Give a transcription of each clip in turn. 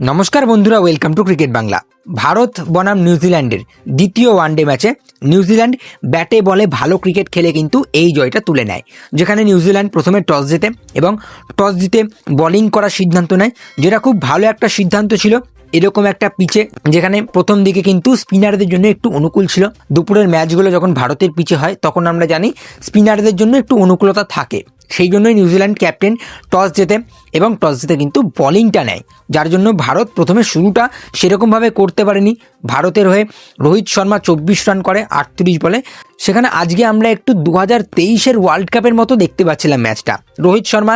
নমস্কার বন্ধুরা welcome to cricket Bangla Bharat বনাম নিউজিল্যান্ডের দ্বিতীয় ওয়ানডে ম্যাচে নিউজিল্যান্ড ব্যাটে বলে ভালো ক্রিকেট খেলে কিন্তু এই জয়টা তুলে নেয়। যেখানে নিউজিল্যান্ড প্রথমে টস জেতে এবং টস জিতে বলিং করার সিদ্ধান্ত নেয়, যেটা খুব ভালো একটা সিদ্ধান্ত ছিল। এরকম একটা পিচে যেখানে প্রথম দিকে কিন্তু স্পিনারদের জন্য একটু অনুকূল ছিল। দুপুরের ম্যাচগুলো যখন ভারতের পিচে হয়, তখন আমরা জানি স্পিনারদের জন্য একটু অনুকূলতা থাকে। সেই জন্যই নিউজিল্যান্ড ক্যাপ্টেন টস জেতে এবং টস জিতে কিন্তু বলিংটা নেয়। যার জন্য ভারত প্রথমে শুরুটা সেরকমভাবে করতে পারেনি। ভারতের হয়ে রোহিত শর্মা চব্বিশ রান করে, আটত্রিশ বলে। সেখানে আজকে আমরা একটু দু হাজার তেইশের ওয়ার্ল্ড কাপের মতো দেখতে পাচ্ছিলাম ম্যাচটা রোহিত শর্মা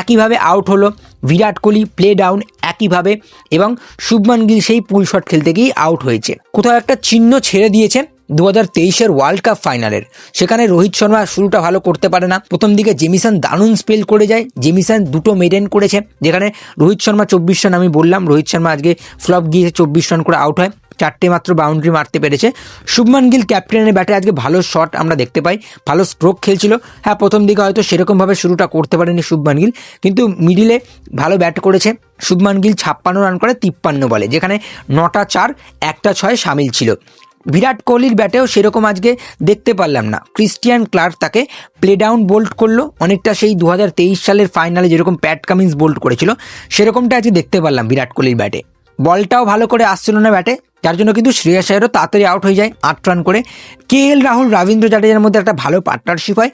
একইভাবে আউট হলো। বিরাট কোহলি প্লে ডাউন একইভাবে এবং শুভমান গিল সেই পুল শট খেলতে গিয়ে আউট হয়েছে। কোথাও একটা চিহ্ন ছেড়ে দিয়েছে দু হাজার তেইশের ওয়ার্ল্ড কাপ ফাইনালের সেখানে রোহিত শর্মা শুরুটা ভালো করতে পারে না। প্রথম দিকে জেমিসন দারুণ স্পেল করে যায়। জেমিসন দুটো মেডেন করেছে। যেখানে রোহিত শর্মা চব্বিশ রান আমি বললাম, রোহিত শর্মা আজকে ফ্লপ গিয়ে চব্বিশ রান করে আউট হয়। চারটে মাত্র বাউন্ডারি মারতে পেরেছে। শুভমান গিল ক্যাপ্টেনের ব্যাটে আজকে ভালো শট আমরা দেখতে পাই। ভালো স্ট্রোক খেলছিল। হ্যাঁ প্রথম দিকে হয়তো সেরকমভাবে শুরুটা করতে পারেনি শুভমান গিল। কিন্তু মিডিলে ভালো ব্যাট করেছে। শুভমান গিল ছাপ্পান্ন রান করে তিপ্পান্ন বলে। যেখানে নটা চার, একটা ছয় সামিল ছিল। বিরাট কোহলির ব্যাটেও সেরকম আজকে দেখতে পারলাম না। ক্রিস্টিয়ান ক্লার্ক তাকে প্লে ডাউন বোল্ড করল। অনেকটা সেই দু হাজার তেইশ সালের ফাইনালে যেরকম প্যাট কামিন্স বোল্ড করেছিল, সেরকমটা আজকে দেখতে পারলাম বিরাট কোহলির ব্যাটে। বলটাও ভালো করে আসছিল না ব্যাটে, যার জন্য কিন্তু শ্রেয়াস আয়ারও তাড়াতাড়ি আউট হয়ে যায়, আট রান করে। কে এল রাহুল, রবীন্দ্র জাডেজার মধ্যে একটা ভালো পার্টনারশিপ হয়।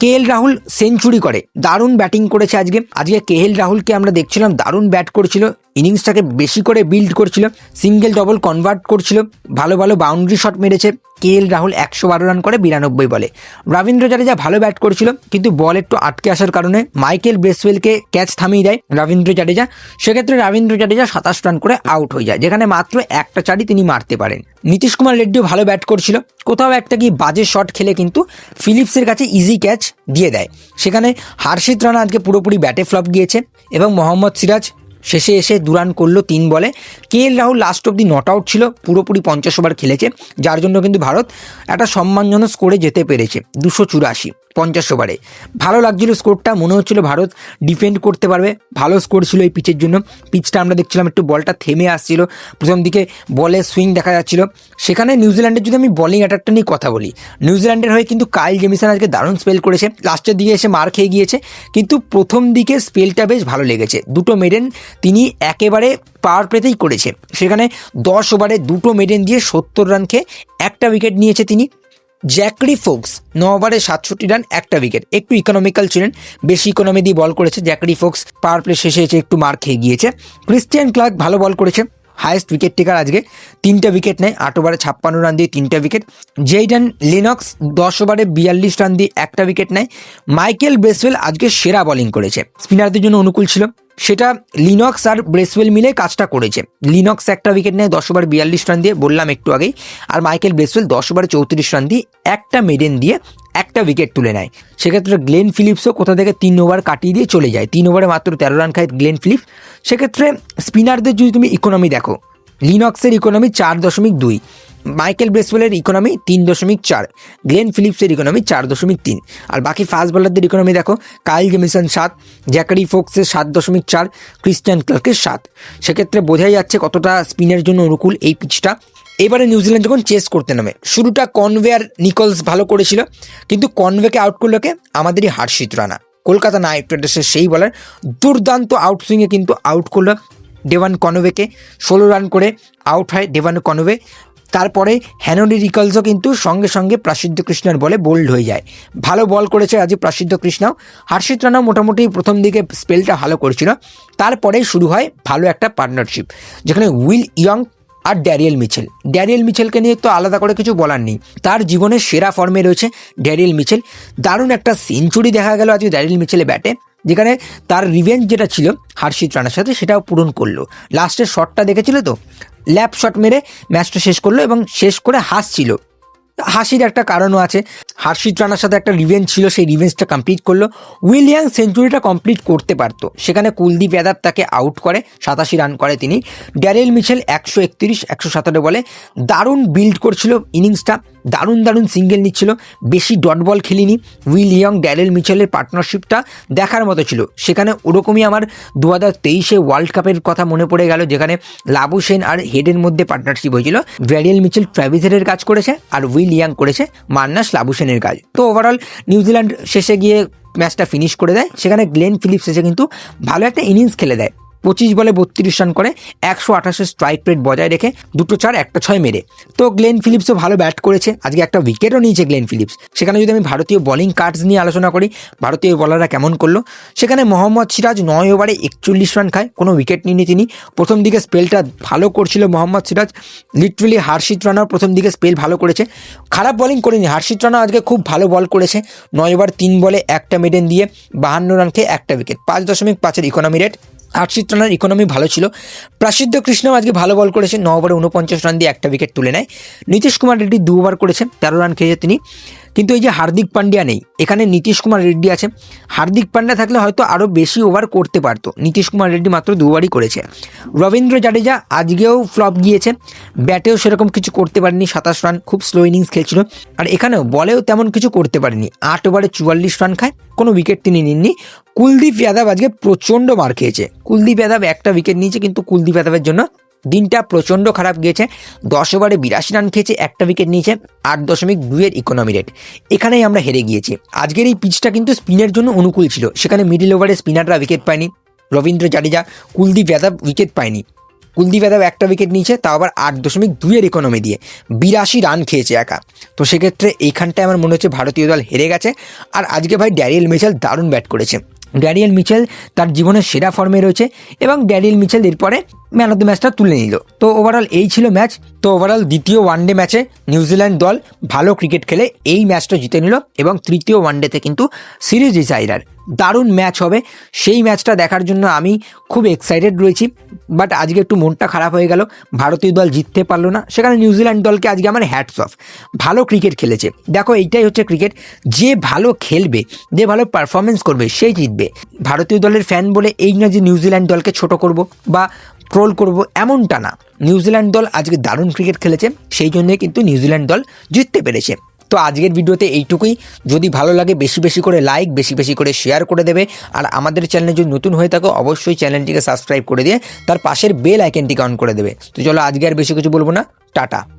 কে এল রাহুল সেঞ্চুরি করে। দারুণ ব্যাটিং করেছে আজকে। আজকে কে এল রাহুলকে আমরা দেখছিলাম, দারুণ ব্যাট করছিল ইনিংসটাকে বেশি করে বিল্ড করছিল, সিঙ্গেল ডবল কনভার্ট করছিল, ভালো ভালো বাউন্ডারি শট মেরেছে। কে এল রাহুল একশো বারো রান করে বিরানব্বই বলে। রবীন্দ্র জাডেজা ভালো ব্যাট করেছিল, কিন্তু বল একটু আটকে আসার কারণে মাইকেল ব্রেসওয়েলকে ক্যাচ থামিয়ে দেয় রবীন্দ্র জাডেজা। সেক্ষেত্রে রবীন্দ্র জাডেজা সাতাশ রান করে আউট হয়ে যায়, যেখানে মাত্র একটা চারই তিনি মারতে পারেন। নীতিশ কুমার রেড্ডিও ভালো ব্যাট করছিল, কোথাও একটা কি বাজে শট খেলে কিন্তু ফিলিপসের কাছে ইজি ক্যাচ দিয়ে দেয়। সেখানে হার্ষিত রানা আজকে পুরোপুরি ব্যাটে ফ্লপ গিয়েছে এবং মোহাম্মদ সিরাজ শেষে এসে দুরান করল তিন বলে। কে এল রাহুল লাস্ট অব্দি নট আউট ছিল, পুরোপুরি পঞ্চাশ ওভার খেলেছে, যার জন্য কিন্তু ভারত একটা সম্মানজনক স্কোরে যেতে পেরেছে, দুশো চুরাশি। পঞ্চাশ ওভারে। ভালো লাগছিল স্কোরটা, মনে হচ্ছিল ভারত ডিফেন্ড করতে পারবে। ভালো স্কোর ছিল এই পিচের জন্য। পিচটা আমরা দেখছিলাম, একটু বলটা থেমে আসছিল। প্রথম দিকে বলে সুইং দেখা যাচ্ছিল। সেখানে নিউজিল্যান্ডের যদি আমি বলিং অ্যাটাকটা নিয়ে কথা বলি নিউজিল্যান্ডের হয়ে কিন্তু কাইল জেমিসন আজকে দারুণ স্পেল করেছে। লাস্টের দিকে এসে মার খেয়ে গিয়েছে। কিন্তু প্রথম দিকে স্পেলটা বেশ ভালো লেগেছে। দুটো মেডেন তিনি একেবারে পাওয়ার প্লেতেই করেছে। সেখানে দশ ওভারে দুটো মেডেন দিয়ে সত্তর রান খেয়ে একটা উইকেট নিয়েছে তিনি। জ্যাকরি ফোক্স ন ওভারে সাতষট্টি রান, একটা উইকেট একটু ইকোনমিক্যাল ছিলেন, বেশি ইকোনমি দিয়ে বল করেছে জ্যাকরি ফোক্স। পাওয়ার প্লে শেষে এসে একটু মার খেয়ে গিয়েছে। ক্রিস্টিয়ান ক্লার্ক ভালো বল করেছে। হায়েস্ট উইকেট টেকার আজকে। তিনটা উইকেট নেয়, আট ওভারে ছাপ্পান্ন রান দিয়ে তিনটা উইকেট জেইডান লিনক্স দশ ওভারে বিয়াল্লিশ রান দিয়ে একটা উইকেট নেয়। মাইকেল ব্রেসওয়েল আজকে সেরা বোলিং করেছে। স্পিনারদের জন্য অনুকূল ছিল। সেটা লিনক্স আর ব্রেসওয়েল মিলে কাজটা করেছে। লিনক্স একটা উইকেট নেয়, দশ ওভার বিয়াল্লিশ রান দিয়ে, বললাম একটু আগেই। আর মাইকেল ব্রেসওয়েল দশ ওভারে চৌত্রিশ রান দিয়ে একটা মেডেন দিয়ে একটা উইকেট তুলে নেয়। সেক্ষেত্রে গ্লেন ফিলিপসও কোথা থেকে তিন ওভার কাটিয়ে দিয়ে চলে যায়। তিন ওভারে মাত্র তেরো রান খায় গ্লেন ফিলিপস সেক্ষেত্রে স্পিনারদের যদি তুমি ইকোনমি দেখো লিনক্সের ইকোনমি চার দশমিক দুই মাইকেল ব্রেসওয়েলের ইকোনমি তিন দশমিক চার গ্লেন ফিলিপসের ইকোনমি চার দশমিক তিন। আর বাকি ফাস্ট বোলারদের ইকোনমি দেখো কাইল জেমিসন সাত জ্যাকারি ফোক্সের সাত দশমিক চার ক্রিস্টিয়ান ক্লার্কের সাত। সেক্ষেত্রে বোঝাই যাচ্ছে কতটা স্পিনের জন্য অনুকূল এই পিচটা এবারে নিউজিল্যান্ড যখন চেস করতে নামে, শুরুটা কনভেয়ার নিকলস ভালো করেছিল, কিন্তু কনভেকে আউট করল কে? আমাদেরই হার্ষিত রানা কলকাতা নাইট রাইডার্সের সেই বলার দুর্দান্ত আউটসুইংয়ে কিন্তু আউট করল ডেভান কনভেকে ষোলো রান করে আউট হয় ডেভান কনভে তারপরে হ্যানোডি রিকলসও কিন্তু সঙ্গে সঙ্গে প্রাসিদ্ধ কৃষ্ণার বলে বোল্ড হয়ে যায়। ভালো বল করেছে আজ প্রাসিদ্ধ কৃষ্ণাও হার্ষিত রানাও মোটামুটি প্রথম দিকে স্পেলটা ভালো করেছিল। তারপরে শুরু হয় ভালো একটা পার্টনারশিপ যেখানে উইল ইয়ং আর ড্যারিয়েল মিচেল। ড্যারিয়েল মিচেলকে নিয়ে তো আলাদা করে কিছু বলার নেই। তার জীবনের সেরা ফর্মে রয়েছে ড্যারিয়েল মিচেল। দারুণ একটা সেঞ্চুরি দেখা গেল আজকে ড্যারিয়েল মিচেলে ব্যাটে, যেখানে তার রিভেঞ্জ যেটা ছিল হার্ষিত রানার সাথে সেটাও পূরণ করল। লাস্টের শটটা দেখেছিল তো? ল্যাপ শট মেরে ম্যাচটা শেষ করল এবং শেষ করে হাসছিল। হাসির একটা কারণও আছে। হার্ষিত রানার সাথে একটা রিভেঞ্জ ছিল, সেই রিভেঞ্জটা কমপ্লিট করল। উইলিয়াম সেঞ্চুরিটা কমপ্লিট করতে পারতো। সেখানে কুলদীপ যাদব তাকে আউট করে, সাতাশি রান করে তিনি। ড্যারেল মিচেল একশো একত্রিশ, একশো সতেরো বলে দারুণ বিল্ড করছিল ইনিংসটা দারুণ দারুণ সিঙ্গেল নিচ্ছিল। বেশি ডট বল খেলিনি উইল ইয়ং ড্যারেল মিচেলের পার্টনারশিপটা দেখার মতো ছিল। সেখানে ওরকমই আমার দু হাজার তেইশে ওয়ার্ল্ড কাপের কথা মনে পড়ে গেল, যেখানে লাবু সেন আর হেডের মধ্যে পার্টনারশিপ হয়েছিল। ড্যারিয়েল মিচেল ট্র্যাভিসের কাজ করেছে, আর উইল ইয়াং করেছে মান্নাস স্লাবুসেনের কাজ। তো ওভারঅল নিউজিল্যান্ড শেষে গিয়ে ম্যাচটা ফিনিশ করে দেয়। সেখানে গ্লেন ফিলিপস এসে কিন্তু ভালো একটা ইনিংস খেলে দেয়। পঁচিশ বলে বত্রিশ রান করে একশো আঠাশের স্ট্রাইক রেট বজায় রেখে দুটো চার, একটা ছয় মেরে। তো গ্লেন ফিলিপসও ভালো ব্যাট করেছে। আজকে একটা উইকেটও নিয়েছে গ্লেন ফিলিপস। সেখানে যদি আমি ভারতীয় বোলিং কার্ডস নিয়ে আলোচনা করি, ভারতীয় বলাররা কেমন করল? সেখানে মোহাম্মদ সিরাজ নয় ওভারে একচল্লিশ রান খায়, কোনো উইকেট নিয়ে তিনি। প্রথম দিকে স্পেলটা ভালো করছিল মোহাম্মদ সিরাজ। লিটারেলি হার্ষিত রানাও প্রথম দিকে স্পেল ভালো করেছে। খারাপ বোলিং করেনি। হার্ষিত রানা আজকে খুব ভালো বল করেছে। নয় ওভার তিন বলে একটা মেডেন দিয়ে বাহান্ন রান খেয়ে একটা উইকেট পাঁচ দশমিক পাঁচের ইকোনমি রেট আটশিত রানের ইকোনমি ভালো ছিল। প্রাসিদ্ধ কৃষ্ণও আজকে ভালো বল করেছেন ন ওভারে উনপঞ্চাশ রান দিয়ে একটা উইকেট তুলে নেয়। নীতিশ কুমার রেড্ডি দু ওভার করেছেন, তেরো রান খেয়েছে তিনি। কিন্তু এই যে হার্দিক পান্ডিয়া নেই, এখানে নীতিশ কুমার রেড্ডি আছে। হার্দিক পান্ডিয়া থাকলে হয়তো আরও বেশি ওভার করতে পারতো। নীতিশ কুমার রেড্ডি মাত্র দুবারই করেছে। রবীন্দ্র জাডেজা আজকেও ফ্লপ গিয়েছে। ব্যাটেও সেরকম কিছু করতে পারেনি, সাতাশ রান খুব স্লো ইনিংস খেলছিল। আর এখানেও বলেও তেমন কিছু করতে পারেনি। আট ওভারে চুয়াল্লিশ রান খায়, কোনো উইকেট তিনি নিননি। কুলদীপ যাদব আজকে প্রচণ্ড মার খেয়েছে। কুলদীপ যাদব একটা উইকেট নিয়েছে, কিন্তু কুলদীপ যাদবের জন্য দিনটা প্রচণ্ড খারাপ গিয়েছে। দশ ওভারে বিরাশি রান খেয়েছে, একটা উইকেট নিয়েছে, আট দশমিক দুইয়ের ইকোনমি রেট এখানেই আমরা হেরে গিয়েছি। আজকের এই পিচটা কিন্তু স্পিনের জন্য অনুকূল ছিল। সেখানে মিডিল ওভারে স্পিনাররা উইকেট পায়নি। রবীন্দ্র জাডেজা, কুলদীপ যাদব উইকেট পায়নি। কুলদীপ যাদব একটা উইকেট নিয়েছে, তাও আবার আট দশমিক দুইয়ের ইকোনমি দিয়ে। বিরাশি রান খেয়েছে একা। তো সেক্ষেত্রে এইখানটায় আমার মনে হচ্ছে ভারতীয় দল হেরে গেছে। আর আজকে ভাই ড্যারিয়েল মিচেল দারুণ ব্যাট করেছে। ড্যারিয়েল মিচেল তার জীবনের সেরা ফর্মে রয়েছে এবং ড্যারিয়েল মিচেল এরপরে ম্যান অফ দ্য ম্যাচটা তুলে নিল। তো ওভারঅল এই ছিল ম্যাচ। তো ওভারঅল দ্বিতীয় ওয়ানডে ম্যাচে নিউজিল্যান্ড দল ভালো ক্রিকেট খেলে এই ম্যাচটা জিতে নিল এবং তৃতীয় ওয়ানডেতে কিন্তু সিরিজ ডিসাইডার দারুণ ম্যাচ হবে। সেই ম্যাচটা দেখার জন্য আমি খুব এক্সাইটেড রয়েছি। বাট আজকে একটু মনটা খারাপ হয়ে গেল। ভারতীয় দল জিততে পারল না। সেখানে নিউজিল্যান্ড দলকে আজকে আমার হ্যাটস অফ ভালো ক্রিকেট খেলেছে। দেখো, এইটাই হচ্ছে ক্রিকেট যে ভালো খেলবে, যে ভালো পারফরমেন্স করবে সেই জিতবে। ভারতীয় দলের ফ্যান বলে এই না যে নিউজিল্যান্ড দলকে ছোট করব বা ট্রোল করব, এমনটা না। নিউজিল্যান্ড দল আজকে দারুণ ক্রিকেট খেলেছে। সেই জন্যে কিন্তু নিউজিল্যান্ড দল জিততে পেরেছে। তো আজকের ভিডিওতে এইটুকুই। যদি ভালো লাগে, বেশি বেশি করে লাইক বেশি বেশি করে শেয়ার করে দেবে। আর আমাদের চ্যানেলে যদি নতুন হয়ে থাকো, অবশ্যই চ্যানেলটিকে সাবস্ক্রাইব করে দিয়ে তার পাশের বেল আইকনটিকে অন করে দেবে। তো চলো আজকে আর বেশি কিছু বলব না। টাটা।